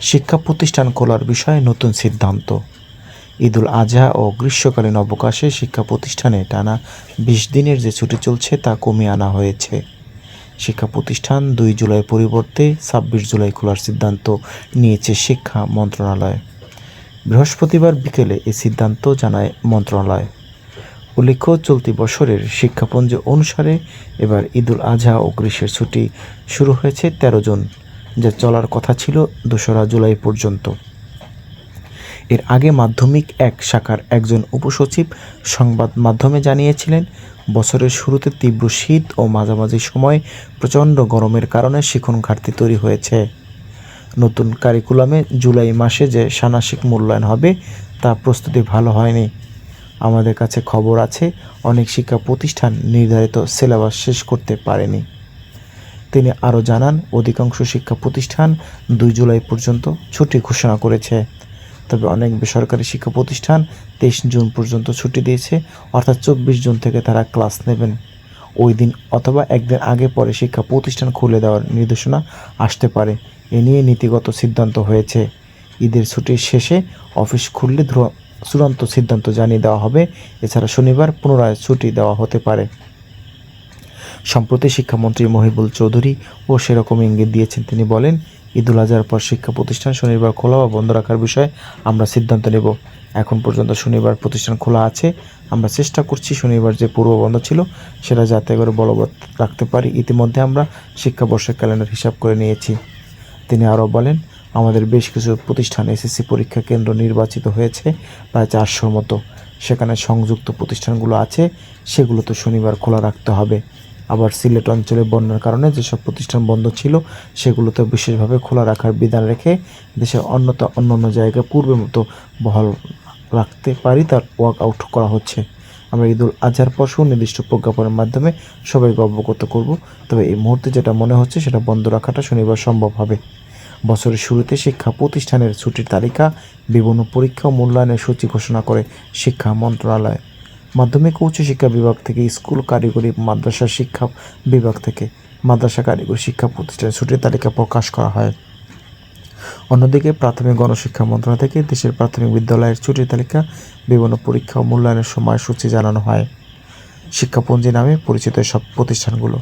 শিক্ষা প্রতিষ্ঠান খোলার বিষয়ে নতুন সিদ্ধান্ত। ঈদুল আজহা ও গ্রীষ্মকালীন অবকাশে শিক্ষা প্রতিষ্ঠানে টানা বিশ দিনের যে ছুটি চলছে তা কমিয়ে আনা হয়েছে। শিক্ষা প্রতিষ্ঠান দুই জুলাই পরিবর্তে ছাব্বিশ জুলাই খোলার সিদ্ধান্ত নিয়েছে শিক্ষা মন্ত্রণালয়। বৃহস্পতিবার বিকেলে এই সিদ্ধান্ত জানায় মন্ত্রণালয়। উল্লেখ্য, চলতি বছরের শিক্ষাপঞ্জি অনুসারে এবার ঈদুল আজহা ও গ্রীষ্মের ছুটি শুরু হয়েছে তেরো জুন। যা চলার কথা ছিল দোসরা জুলাই পর্যন্ত। এর আগে মাধ্যমিক এক শাখার একজন উপসচিব সংবাদ মাধ্যমে জানিয়েছিলেন, বছরের শুরুতে তীব্র শীত ও মাঝামাঝি সময় প্রচণ্ড গরমের কারণে শিখন ঘাটতি তৈরি হয়েছে। নতুন কারিকুলামে জুলাই মাসে যে ষান্মাসিক মূল্যায়ন হবে, তা প্রস্তুতি ভালো হয়নি। আমাদের কাছে খবর আছে, অনেক শিক্ষা প্রতিষ্ঠান নির্ধারিত সিলেবাস শেষ করতে পারেনি। তিনি আরও জানান, অধিকাংশ শিক্ষা প্রতিষ্ঠান দুই জুলাই পর্যন্ত ছুটি ঘোষণা করেছে। তবে অনেক বেসরকারি শিক্ষা প্রতিষ্ঠান তেইশ জুন পর্যন্ত ছুটি দিয়েছে, অর্থাৎ চব্বিশ জুন থেকে তারা ক্লাস নেবেন। ওই দিন অথবা একদিন আগে পরে শিক্ষা প্রতিষ্ঠান খুলে দেওয়ার নির্দেশনা আসতে পারে। এ নিয়ে নীতিগত সিদ্ধান্ত হয়েছে। ঈদের ছুটির শেষে অফিস খুললে চূড়ান্ত সিদ্ধান্ত জানিয়ে দেওয়া হবে। এছাড়া শনিবার পুনরায় ছুটি দেওয়া হতে পারে। সম্প্রতি শিক্ষামন্ত্রী মহিবুল চৌধুরী ও সেরকম ইঙ্গিত দিয়েছেন। তিনি বলেন, ঈদুল আজহার পর শিক্ষা প্রতিষ্ঠান শনিবার খোলা বা বন্ধ রাখার বিষয়ে আমরা সিদ্ধান্ত নেব। এখন পর্যন্ত শনিবার প্রতিষ্ঠান খোলা আছে। আমরা চেষ্টা করছি শনিবার যে পূর্ব বন্ধ ছিল, সেটা যাতে করে বলবৎ রাখতে পারি। ইতিমধ্যে আমরা শিক্ষাবর্ষের ক্যালেন্ডার হিসাব করে নিয়েছি। তিনি আরও বলেন, আমাদের বেশ কিছু প্রতিষ্ঠান এসএসসি পরীক্ষা কেন্দ্র নির্বাচিত হয়েছে, প্রায় চারশোর মতো। সেখানে সংযুক্ত প্রতিষ্ঠানগুলো আছে, সেগুলো তো শনিবার খোলা রাখতে হবে। আবার সিলেট অঞ্চলে বন্যার কারণে যেসব প্রতিষ্ঠান বন্ধ ছিল, সেগুলোতে বিশেষভাবে খোলা রাখার বিধান রেখে দেশের অন্যত অন্যান্য জায়গায় পূর্বের মতো বহাল রাখতে পারি তার ওয়ার্ক আউট করা হচ্ছে। আমরা ঈদুল আজহার পর সুনির্দিষ্ট প্রজ্ঞাপনের মাধ্যমে সবাইকে অবগত করব, তবে এই মুহূর্তে যেটা মনে হচ্ছে সেটা বন্ধ রাখাটা শনিবার সম্ভব হবে। বছরের শুরুতে শিক্ষা প্রতিষ্ঠানের ছুটির তালিকা বিভিন্ন পরীক্ষা মূল্যায়নের সূচি ঘোষণা করে শিক্ষা মন্ত্রণালয়। মাধ্যমিক ও উচ্চশিক্ষা বিভাগ থেকে স্কুল কারিগরি মাদ্রাসা শিক্ষা বিভাগ থেকে মাদ্রাসা কারিগরি শিক্ষা প্রতিষ্ঠানের ছুটির তালিকা প্রকাশ করা হয়। অন্যদিকে প্রাথমিক গণশিক্ষা মন্ত্রণালয় থেকে দেশের প্রাথমিক বিদ্যালয়ের ছুটির তালিকা বিভিন্ন পরীক্ষা ও মূল্যায়নের সময়সূচি জানানো হয়। শিক্ষাপঞ্জি নামে পরিচিত সব প্রতিষ্ঠানগুলো।